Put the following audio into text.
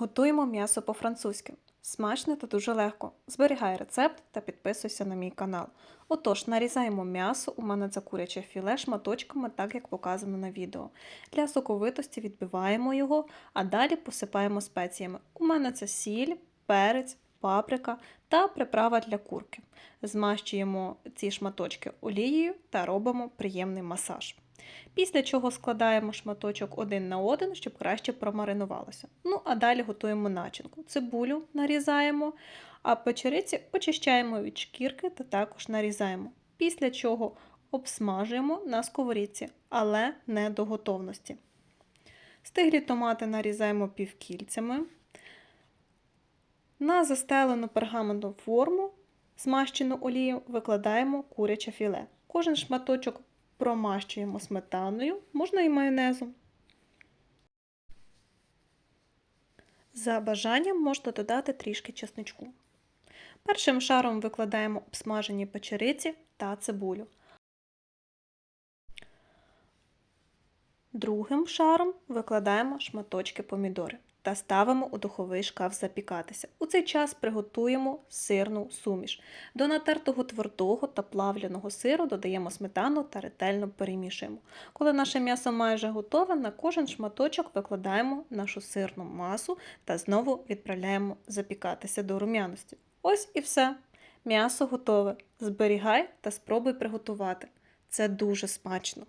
Готуємо м'ясо по-французьки. Смачно та дуже легко. Зберігай рецепт та підписуйся на мій канал. Отож, нарізаємо м'ясо, у мене це куряче філе шматочками, так як показано на відео. Для соковитості відбиваємо його, а далі посипаємо спеціями. У мене це сіль, перець, паприка та приправа для курки. Змащуємо ці шматочки олією та робимо приємний масаж. Після чого складаємо шматочок один на один, щоб краще промаринувалося. Ну, а далі готуємо начинку. Цибулю нарізаємо, а печериці очищаємо від шкірки та також нарізаємо. Після чого обсмажуємо на сковорідці, але не до готовності. Стиглі томати нарізаємо півкільцями. На застелену пергаментом форму, змащену олією, викладаємо куряче філе. Кожен шматочок промащуємо сметаною, можна і майонезом. За бажанням можна додати трішки чесничку. Першим шаром викладаємо обсмажені печериці та цибулю. Другим шаром викладаємо шматочки помідори та ставимо у духовий шкаф запікатися. У цей час приготуємо сирну суміш. До натертого твердого та плавленого сиру додаємо сметану та ретельно перемішуємо. Коли наше м'ясо майже готове, на кожен шматочок викладаємо нашу сирну масу та знову відправляємо запікатися до рум'яності. Ось і все. М'ясо готове. Зберігай та спробуй приготувати. Це дуже смачно.